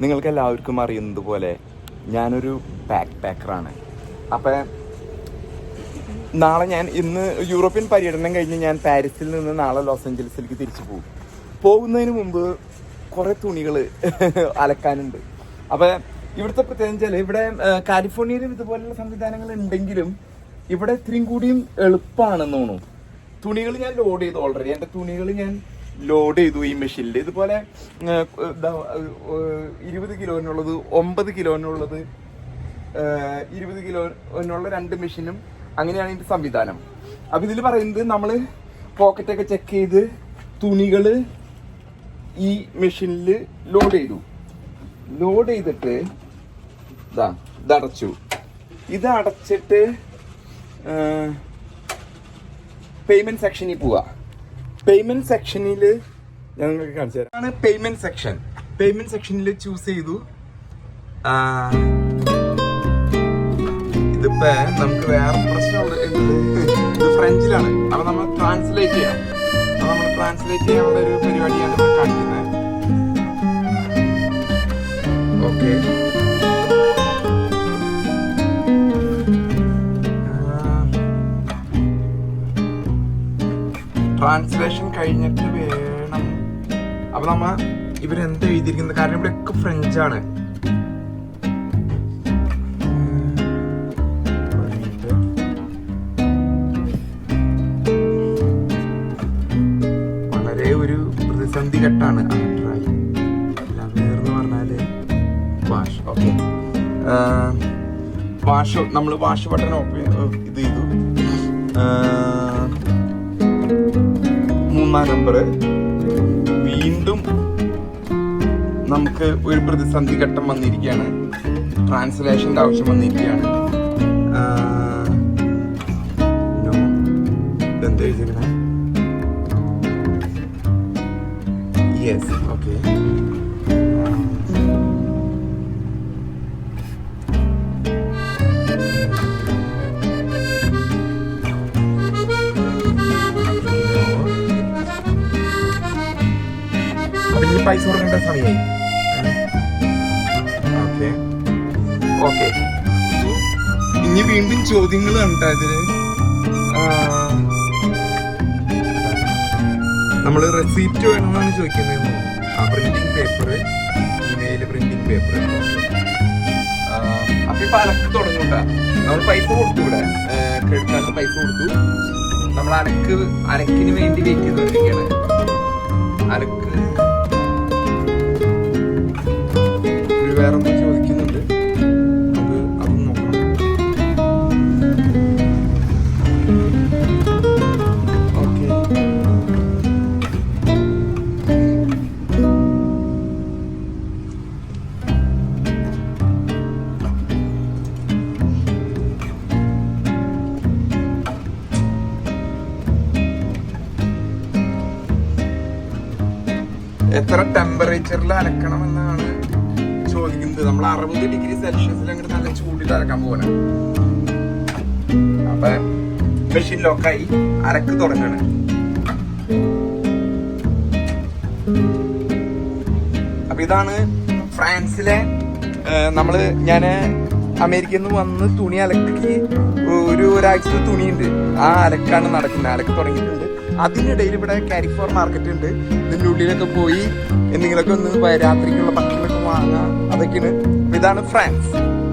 നിങ്ങൾക്ക് എല്ലാവർക്കും അറിയുന്നത് പോലെ ഞാനൊരു ബാക്ക് പാക്കറാണ് അപ്പം നാളെ ഞാൻ ഇന്ന് യൂറോപ്യൻ പര്യടനം കഴിഞ്ഞ് ഞാൻ പാരീസിൽ നിന്ന് നാളെ ലോസ് ഏഞ്ചൽസിലേക്ക് തിരിച്ചു പോകും. പോകുന്നതിന് മുമ്പ് കുറേ തുണികൾ അലക്കാനുണ്ട്. അപ്പം ഇവിടുത്തെ പ്രത്യേകം വെച്ചാൽ ഇവിടെ കാലിഫോർണിയയിലും ഇതുപോലെയുള്ള സംവിധാനങ്ങൾ ഉണ്ടെങ്കിലും ഇവിടെ ഇത്രയും കൂടിയും എളുപ്പമാണെന്ന് തോന്നുന്നു. തുണികൾ ഞാൻ ലോഡ് ചെയ്തു ഓൾറെഡി എന്റെ തുണികൾ ഞാൻ ലോഡ് ചെയ്തു ഈ മെഷീനിൽ ഇതുപോലെ ഇരുപത് കിലോനുള്ളത് ഒമ്പത് കിലോനുള്ളത് ഇരുപത് കിലോനുള്ള രണ്ട് മെഷീനും അങ്ങനെയാണ് ഇതിന്റെ സംവിധാനം. അപ്പം ഇതിൽ പറയുന്നത് നമ്മൾ പോക്കറ്റൊക്കെ ചെക്ക് ചെയ്ത് തുണികൾ ഈ മെഷീനിൽ ലോഡ് ചെയ്തു. ലോഡ് ചെയ്തിട്ട് ഇതാ ഇതടച്ചു ഇത് അടച്ചിട്ട് പേയ്മെന്റ് സെക്ഷനിൽ പോവാ. പേയ്മെന്റ് സെക്ഷനിൽ ഞങ്ങൾക്ക് കാണിച്ചു തരാം. ആണ് പേയ്മെന്റ് സെക്ഷൻ പേയ്മെന്റ് സെക്ഷനിൽ ചൂസ് ചെയ്തു. ഇതിപ്പോ നമുക്ക് വേറെ? ഇത് ഫ്രഞ്ചിലാണ് അപ്പൊ നമ്മൾ ട്രാൻസ്ലേറ്റ് ചെയ്യാം. അപ്പൊ നമ്മൾ ട്രാൻസ്ലേറ്റ് ചെയ്യാനുള്ള ഒരു പരിപാടിയാണ് കാണിക്കുന്നത്. ഓക്കെ ട്രാൻസ്ലേഷൻ കഴിഞ്ഞിട്ട് വേണം. അപ്പൊ നമ്മ ഇവരെന്ത് എഴുതിയിരിക്കുന്നത്? കാരണം ഇവിടെ ഒക്കെ ആണ്. വളരെ ഒരു പ്രതിസന്ധി ഘട്ടാണ് ഭാഷ എന്ന് പറഞ്ഞാൽ വാഷ്. വാഷ് നമ്മൾ വാഷ് ബട്ടൺ ഇത് ചെയ്തു. ആ, നമ്പർ വീണ്ടും നമുക്ക് ഒരു പ്രതിസന്ധി ഘട്ടം വന്നിരിക്കുകയാണ്. ട്രാൻസ്ലേഷന്റെ ആവശ്യം വന്നിരിക്കുകയാണ്. എന്താ എഴുതിയിരിക്കണേ യെസ് ഓക്കെ പൈസ കൊടുക്കേണ്ട സമയമായി ഓക്കെ. ഓക്കെ. ഇനി വീണ്ടും ചോദ്യങ്ങൾ കണ്ടാ ഇതിൽ? നമ്മൾ റെസീപ്റ്റ് വേണമെന്നാണ് ചോദിക്കുന്നത്. ആ printing paper email printing paper അപ്പൊ ഇപ്പൊ അലക്ക് തുടങ്ങണ്ട നമ്മൾ പൈസ കൊടുത്തു ഇവിടെ ക്രെഡിറ്റ് കാർഡിൽ പൈസ കൊടുത്തു. നമ്മൾ അലക്ക് അലക്കിന് വേണ്ടി വെയിറ്റ് എത്ര ടെമ്പറേച്ചറിൽ അലക്കണമെന്നാണ് ചോദിക്കുന്നത്. നമ്മൾ അറുപത് ഡിഗ്രി സെൽഷ്യസിൽ അങ്ങോട്ട് നല്ല ചൂടിൽ അലക്കാൻ പോകണം അപ്പൊ മെഷീൻ ലോക്കായി അരക്ക് തുടങ്ങണം. അപ്പൊ ഇതാണ് ഫ്രാൻസിലെ നമ്മൾ ഞാൻ അമേരിക്കയിൽ നിന്ന് വന്ന് തുണി അലക്കി ഒരു ഒരാഴ്ച തുണിയുണ്ട്. ആ അലക്കാണ് നടക്കുന്നത്. അലക്ക് തുടങ്ങിയിട്ടുണ്ട്. അതിനിടയിൽ ഇവിടെ കാരിഫോർ മാർക്കറ്റ് ഉണ്ട്. ഇതിന്റെ ഉള്ളിലൊക്കെ പോയി എന്തെങ്കിലുമൊക്കെ ഒന്ന് രാത്രിക്കുള്ള ഭക്ഷണമൊക്കെ വാങ്ങാം. അതൊക്കെയാണ്. ഇതാണ് ഫ്രാൻസ്.